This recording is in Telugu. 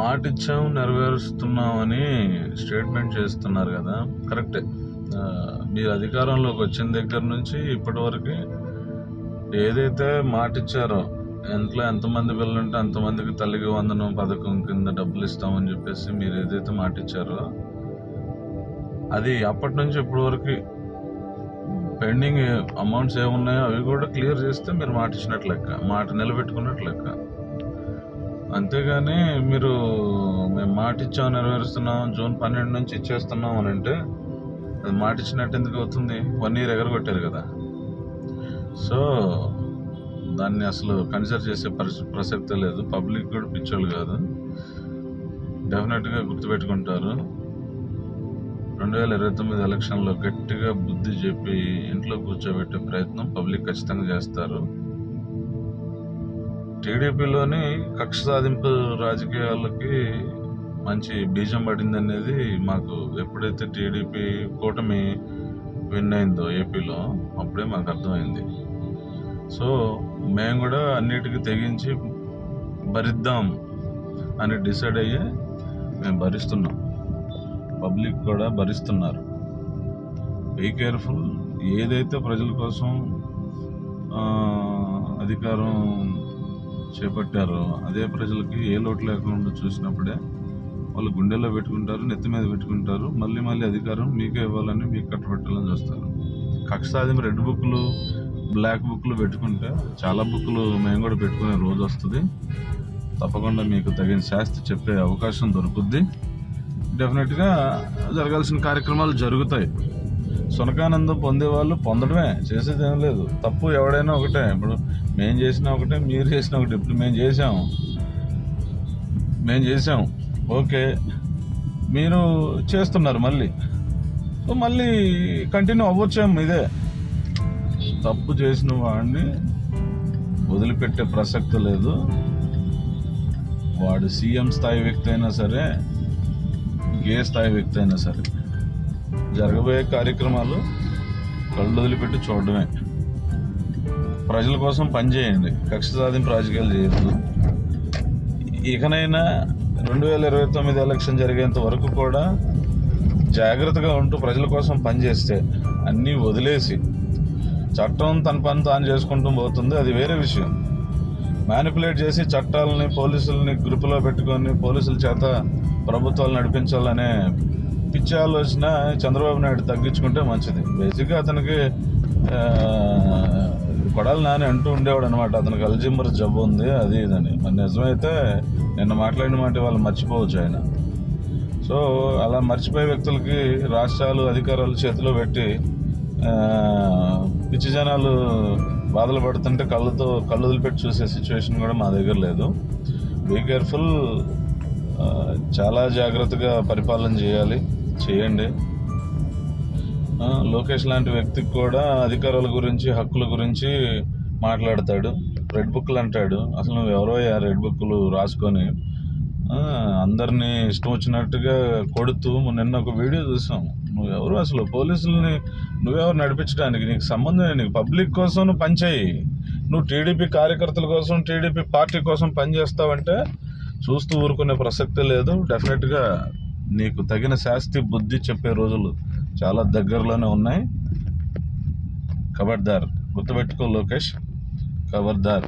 మాట ఇచ్చాం నెరవేరుస్తున్నామని స్టేట్మెంట్ చేస్తున్నారు కదా. కరెక్టే మీరు అధికారంలోకి వచ్చిన దగ్గర నుంచి ఇప్పటి వరకు ఏదైతే మాట ఇచ్చారో ఇంట్లో ఎంతమంది పిల్లలుంటే అంతమందికి తల్లికి వందనం పథకం కింద డబ్బులు ఇస్తామని చెప్పేసి మీరు ఏదైతే మాట ఇచ్చారో అది అప్పటి నుంచి ఇప్పటి వరకు పెండింగ్ అమౌంట్స్ ఏమున్నాయో అవి కూడా క్లియర్ చేస్తే మీరు మాట ఇచ్చినట్లు లెక్క మాట నిలబెట్టుకున్నట్లు లెక్క. అంతేగాని మీరు మేము మాట ఇచ్చాం నెరవేరుస్తున్నాం జూన్ పన్నెండు నుంచి ఇచ్చేస్తున్నాం అని అంటే అది మాట ఇచ్చినట్టు ఎందుకు అవుతుంది? వన్ ఇయర్ ఎగరగొట్టారు కదా. సో దాన్ని అసలు కన్సిడర్ చేసే పరిస్థితి ప్రసక్తే లేదు. పబ్లిక్ కూడా పిచ్చోళ్ళు కాదు. డెఫినెట్గా గుర్తుపెట్టుకుంటారు. రెండు వేల ఇరవై తొమ్మిది ఎలక్షన్లో గట్టిగా బుద్ధి చెప్పి ఇంట్లో కూర్చోబెట్టే ప్రయత్నం పబ్లిక్ ఖచ్చితంగా చేస్తారు. టీడీపీలోని కక్ష సాధింపు రాజకీయాలకి మంచి బీజం పడింది అనేది మాకు ఎప్పుడైతే టీడీపీ కూటమి విన్ అయిందో ఏపీలో అప్పుడే మాకు అర్థమైంది. సో మేము కూడా అన్నిటికీ తెగించి భరిద్దాం అని డిసైడ్ అయ్యి మేము భరిస్తున్నాం. పబ్లిక్ కూడా భరిస్తున్నారు. Be careful. ఏదైతే ప్రజల కోసం అధికారం చేపట్టారో అదే ప్రజలకి ఏ లోటు లేకుండా చూసినప్పుడే వాళ్ళు గుండెల్లో పెట్టుకుంటారు నెత్తి మీద పెట్టుకుంటారు మళ్ళీ మళ్ళీ అధికారం మీకే ఇవ్వాలని మీకు కట్టబెట్టాలని చూస్తారు. కక్ష సాధింపు రెడ్ బుక్లు బ్లాక్ బుక్లు పెట్టుకుంటే చాలా బుక్లు మేము కూడా పెట్టుకునే రోజు వస్తుంది. తప్పకుండా మీకు తగిన శాస్తి చెప్పే అవకాశం దొరుకుద్ది. డెఫినెట్గా జరగాల్సిన కార్యక్రమాలు జరుగుతాయి. సునకానందం పొందేవాళ్ళు పొందడమే. చేసేది ఏం లేదు. తప్పు ఎవడైనా ఒకటే. ఇప్పుడు మేము చేసినా ఒకటే మీరు చేసిన ఒకటే. ఇప్పుడు మేము చేసాం మేము చేసాం ఓకే. మీరు చేస్తున్నారు మళ్ళీ. సో మళ్ళీ కంటిన్యూ అవ్వచ్చేమో ఇదే. తప్పు చేసిన వాడిని వదిలిపెట్టే ప్రసక్తి లేదు. వాడు సీఎం స్థాయి వ్యక్తి అయినా సరే ఏ స్థాయి వ్యక్తి అయినా సరే. జరగబోయే కార్యక్రమాలు కళ్ళు వదిలిపెట్టి చూడడమే. ప్రజల కోసం పనిచేయండి కక్ష సాధింపు రాజకీయాలు చేయొద్దు. ఇకనైనా రెండు వేల ఇరవై తొమ్మిది ఎలక్షన్ జరిగేంత వరకు కూడా జాగ్రత్తగా ఉంటూ ప్రజల కోసం పనిచేస్తే అన్నీ వదిలేసి చట్టం తన పని తాను చేసుకుంటూ పోతుంది. అది వేరే విషయం. మ్యానిపులేట్ చేసి చట్టాలని పోలీసుల్ని గ్రూపులో పెట్టుకొని పోలీసుల చేత ప్రభుత్వాలు నడిపించాలనే పిచ్చి ఆలోచన చంద్రబాబు నాయుడు తగ్గించుకుంటే మంచిది. బేసిక్గా అతనికి కొడాలి నాని అంటూ ఉండేవాడు అనమాట అతనికి అల్జిమర్ జబ్బు ఉంది అది ఇదని మరి నిజమైతే నిన్న మాట్లాడిన మాట వాళ్ళు మర్చిపోవచ్చు ఆయన. సో అలా మర్చిపోయే వ్యక్తులకి రాష్ట్రాలు అధికారాలు చేతిలో పెట్టి పిచ్చి జనాలు బాధలు పడుతుంటే కళ్ళతో కళ్ళు వదిలిపెట్టి చూసే సిచ్యువేషన్ కూడా మా దగ్గర లేదు. బీ కేర్ఫుల్ చాలా జాగ్రత్తగా పరిపాలన చేయాలి. చేయండి. లోకేష్ లాంటి వ్యక్తికి కూడా అధికారాల గురించి హక్కుల గురించి మాట్లాడతాడు. రెడ్ బుక్లు అంటాడు. అసలు నువ్వు ఎవరో రెడ్ బుక్లు రాసుకొని అందరినీ ఇష్టం వచ్చినట్టుగా కొడుతూ నిన్న ఒక వీడియో చూసాం. నువ్వు ఎవరు అసలు? పోలీసులని నువ్వెవరు నడిపించడానికి? నీకు సంబంధం నీకు పబ్లిక్ కోసం నువ్వు పనిచేయి నువ్వు టీడీపీ కార్యకర్తల కోసం టీడీపీ పార్టీ కోసం పనిచేస్తావంటే చూస్తూ ఊరుకునే ప్రసక్తి లేదు. డెఫినెట్గా నీకు తగిన శాస్తి బుద్ధి చెప్పే రోజులు చాలా దగ్గరలోనే ఉన్నాయి. ఖబర్దార్ గుర్తుపెట్టుకో లోకేష్. ఖబర్దార్